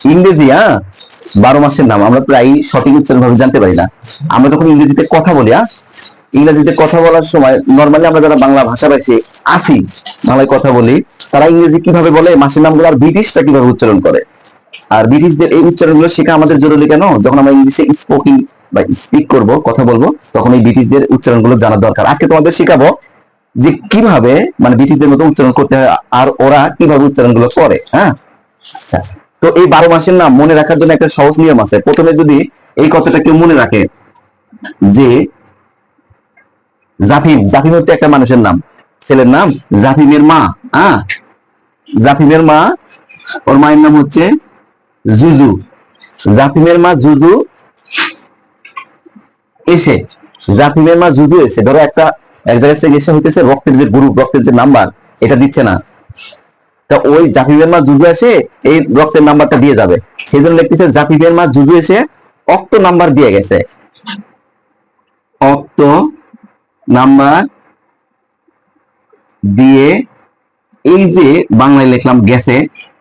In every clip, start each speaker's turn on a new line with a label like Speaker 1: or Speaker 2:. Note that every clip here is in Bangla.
Speaker 1: ইংরেজি হ্যাঁ? বারো মাসের নাম, আমরা প্রায় সঠিক উচ্চারণ ভাবে জানতে পারি না। আমরা যখন ইংরেজিতে কথা বলি হ্যাঁ? ইংরেজিতে কথা বলার সময় নর্মালি আমরা যারা বাংলা ভাষাভাষী আসি, বাংলায় কথা বলি, তারা ইংরেজি কীভাবে বলে, মাসের নামগুলো আর ব্রিটিশটা কীভাবে উচ্চারণ করে? আর ব্রিটিশদের এই উচ্চারণগুলো শেখা আমাদের জরুরি কেন? যখন আমরা ইংলিশে স্পোকিং বা স্পিক করব, কথা বলব, তখন এই ব্রিটিশদের উচ্চারণগুলো জানার দরকার। আজকে তোমাদের শেখাবো যে কীভাবে মানে ব্রিটিশদের মতো উচ্চারণ করতে হয়, আর ওরা কীভাবে উচ্চারণগুলো করে হ্যাঁ? আচ্ছা। তো এই বারো মাসের নাম মনে রাখার জন্য একটা সহজ নিয়ম আছে। প্রথমে যদি এই কথাটা কেউ মনে রাখে যে জাফিম জাফিম হচ্ছে একটা মানুষের নাম। ছেলের নাম জাফিমের মা হ্যাঁ জাফিমের মা, ওর মায়ের নাম হচ্ছে জুজু। জাফিমের মা জুজু এসে, জাফিমের মা জুজু এসে, ধরো একটা এক জায়গায় এসে হইতেছে, রক্তের যে গ্রুপ রক্তের যে নাম্বার এটা দিচ্ছে না। তা ওই জাফিমের মা জুজু এসে এই রক্তের নাম্বারটা দিয়ে যাবে। সেই জন্য লিখতেছে জাফিমের মা জুজু এসে অক্ত নাম্বার দিয়ে গেছে। অক্ত নাম্বার দিয়ে এই যে বাংলায় লিখলাম গেছে,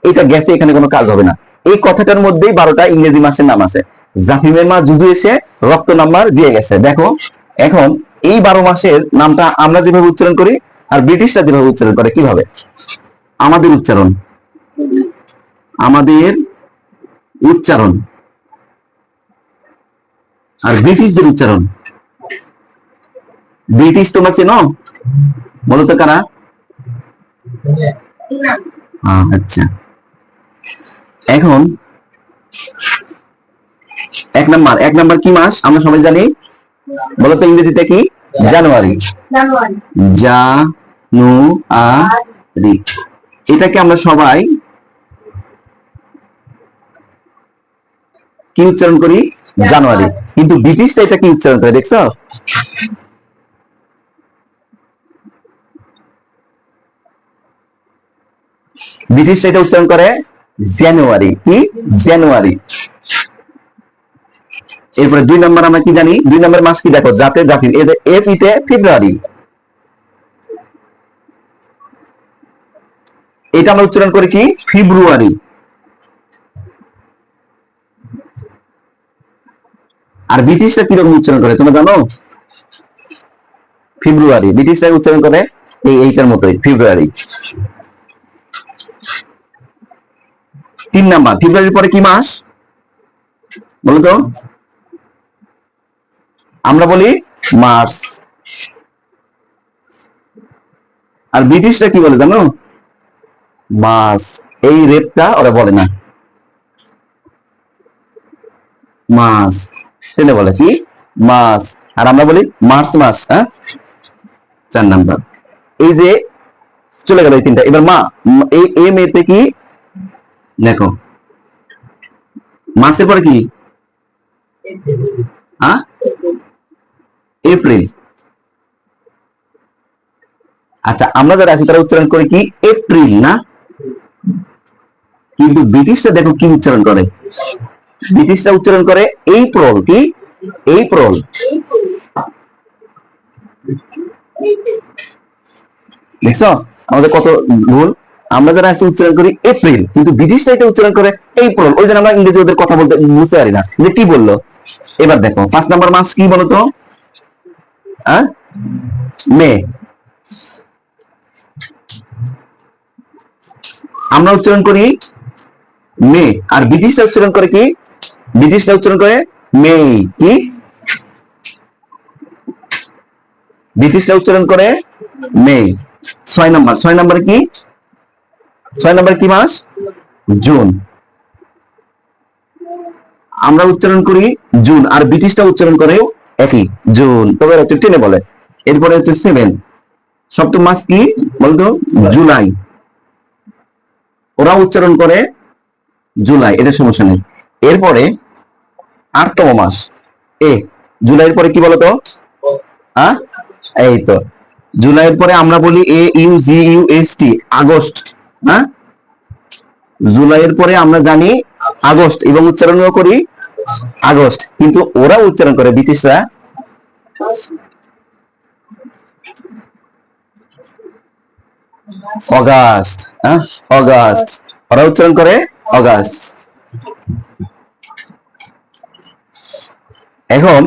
Speaker 1: এটা গেছে, এখানে কোনো কাজ হবে না। এই কথাটার মধ্যেই বারোটা ইংরেজি মাসের নাম আছে। জাফিমের মা জুজু এসে রক্ত নাম্বার দিয়ে গেছে। দেখো, এখন এই বারো মাসের নামটা আমরা যেভাবে উচ্চারণ করি আর ব্রিটিশরা যেভাবে উচ্চারণ করে, কীভাবে? আমাদের উচ্চারণ। আমাদের উচ্চারণ। আর ব্রিটিশদের উচ্চারণ। ব্রিটিশ তোমরা চেনো? বলতো কারা? আচ্ছা। এখন এক নাম্বার এক নাম্বার কি মাস? আমরা সবাই জানি। বলতো ইংরেজিতে কি? জানুয়ারি।
Speaker 2: জানুয়ারি।
Speaker 1: জানুয়ারি। এটাকে আমরা সবাই কি উচ্চারণ করি? জানুয়ারি। কিন্তু ব্রিটিশটা এটা কি উচ্চারণ করে দেখছ? ব্রিটিশটা এটা উচ্চারণ করে জানুয়ারি। কি? জানুয়ারি। এরপরে দুই নম্বর আমরা কি জানি? দুই নম্বর মাস কি দেখো? জাতে জাতি এফ ইতে ফেব্রুয়ারি। এটা আমরা উচ্চারণ করি কি? ফেব্রুয়ারি। আর ব্রিটিশরা কীরকম উচ্চারণ করে তোমরা জানো? ফেব্রুয়ারি। ব্রিটিশরা উচ্চারণ করে এই এইটার মতোই, ফেব্রুয়ারি। তিন নাম্বার, ফেব্রুয়ারির পরে কি মাস? বলো তো। আমরা বলি মার্চ। আর ব্রিটিশরা কি বলে জানো? মাস এই রেপটা ওরা বলে না। মাস সেটা বলে কি? মাস আর আমরা বলি মার্চ মাস হ্যাঁ? চার নাম্বার। এই যে চলে গেল এই তিনটা। এবার মা এই এ মেতে কি? দেখো। মার্চের পরে কি? হ্যাঁ এপ্রিল। আচ্ছা আমরা যারা আছি তারা উচ্চারণ করি কি? এপ্রিল, না? কিন্তু ব্রিটিশরা দেখো কি উচ্চারণ করে? ব্রিটিশরা উচ্চারণ করে এই প্রল কি? এই প্রল দেখছ? আমাদের কত ভুল? আমরা যারা আছি উচ্চারণ করি এপ্রিল, কিন্তু ব্রিটিশরা এটা উচ্চারণ করে এই প্রল ওই জন্য আমরা ইংরেজি ওদের কথা বলতে বুঝতে পারি না। যে কি বলল? এবার দেখো, পাঁচ নাম্বার মাস কি বলতো? হ্যাঁ মে। আমরা উচ্চারণ করি মে। আর ব্রিটিশরা উচ্চারণ করে কি? ব্রিটিশরা উচ্চারণ করে মে কি? ব্রিটিশরা উচ্চারণ করে মে। ছয় নম্বর ছয় নম্বরে কি? ছয় নম্বর কি মাস? জুন। আমরা উচ্চারণ করি জুন আর ব্রিটিশটা উচ্চারণ করে একই জুন। তবে হচ্ছে টেনে বলে। এরপরে হচ্ছে সেভেন। সপ্তম মাস কি? বলতো? জুলাই। ওরা উচ্চারণ করে জুলাই এটা সমস্যা নেই। এরপরে আটতম মাস। এ, জুলাইয়ের পরে কি বলতো? হ্যাঁ এই তো। জুলাইয়ের পরে আমরা বলি A, U, G, U, S, T, August. হ্যাঁ জুলাইয়ের পরে আমরা জানি আগস্ট, এবং উচ্চারণও করি আগস্ট। কিন্তু ওরা উচ্চারণ করে, ব্রিটিশরা। অগাস্ট হ্যাঁ অগাস্ট। ওরা উচ্চারণ করে Oh, অগাস্ট এখন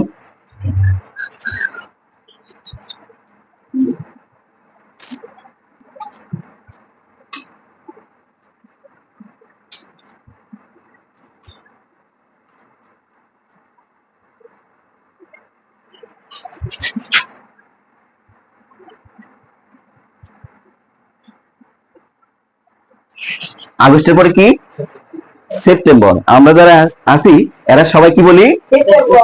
Speaker 1: আগস্টের পরে কি? সেপ্টেম্বর। আমরা যারা আস- আছি এরা সবাই কি বলি?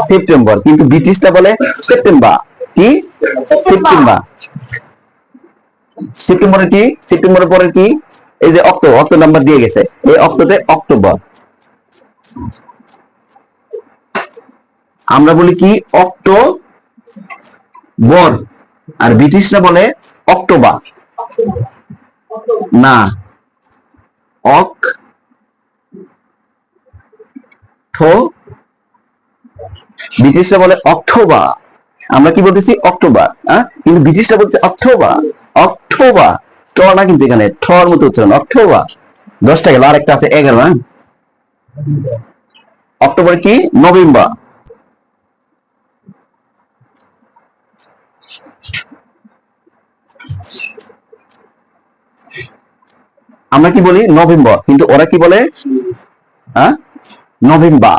Speaker 1: সেপ্টেম্বর। কিন্তু ব্রিটিশটা বলে সেপ্টেম্বর। কি? সেপ্টেম্বর। সেপ্টেম্বরে। কি? সেপ্টেম্বরের পরে কি? এই যে অক্টো অক্টো নাম্বার দিয়ে গেছে। এই অক্টোতে অক্টোবর। আমরা বলি কি? অক্টো বর আর ব্রিটিশরা বলে অক্টোবর। না। অক ব্রিটিশরা বলে অক্টোবর। আমরা কি বলতেছি? অক্টোবর হ্যাঁ? কিন্তু ব্রিটিশরা বলছে অক্টোবর। অক্টোবর। ট না কিন্তু এখানে, ঠর মতো উচ্চারণ। অক্টোবর। দশটা গেল আরেকটা আছে এগারো হ্যাঁ? অক্টোবর কি? নভেম্বর। আমরা কি বলি? নভেম্বর। কিন্তু ওরা কি বলে? হ্যাঁ? নভেম্বর।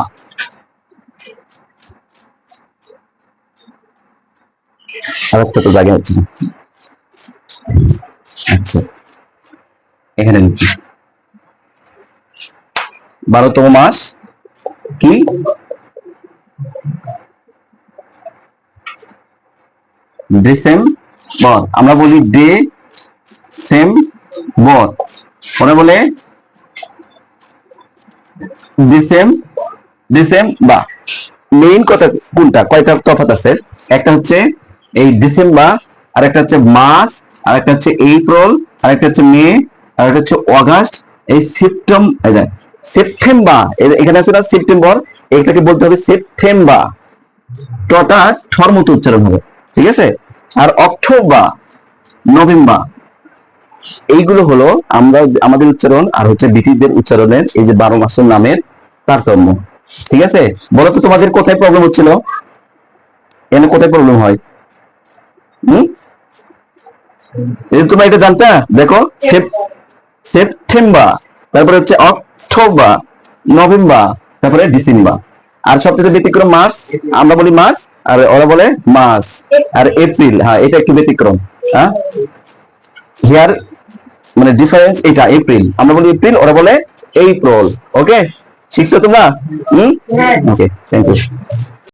Speaker 1: আর একটা তো জায়গা হচ্ছে আচ্ছা। এখানে লিখি। বারোতম মাস কি? ডিসেম্বর। আমরা বলি ডে, সেম, বর। ওরা বলে ডিসেম ডিসেম বা মেইন কথা কোনটা? কয়টা তফাৎ আছে? একটা হচ্ছে এই ডিসেম্বর আর একটা হচ্ছে মার্চ আর একটা হচ্ছে এপ্রিল আর একটা হচ্ছে মে আর একটা হচ্ছে অগাস্ট। এই সেপ্টেম্বর সেপ্টেম্বর এখানে আছে না সেপ্টেম্বর এটাকে বলতে হবে সেপ্টেম্বর টটা ঠর মতো উচ্চারণ হবে, ঠিক আছে? আর অক্টোবর নভেম্বর এইগুলো হলো আমরা আমাদের উচ্চারণ আর হচ্ছে ব্রিটিশদের উচ্চারণের এই যে বারো মাসের নামের তারতম্য। ঠিক আছে? বলো তো তোমাদের কোথায় প্রবলেম হচ্ছিল? এখানে কোথায় প্রবলেম হয়? এটা দেখো সেপ্টেম্বর, তারপরে হচ্ছে অক্টোবর, নভেম্বর, তারপরে ডিসেম্বর। আর সবচেয়ে ব্যতিক্রম মার্চ আমরা বলি মার্চ আর ওরা বলে মার্চ আর এপ্রিল হ্যাঁ এটা একটু ব্যতিক্রম হ্যাঁ? হিয়ার মানে ডিফারেন্স এটা এপ্রিল আমরা বলি এপ্রিল ওরা বলে এপ্রিল ওকে শিখছো তোমরা? হুম? Okay thank you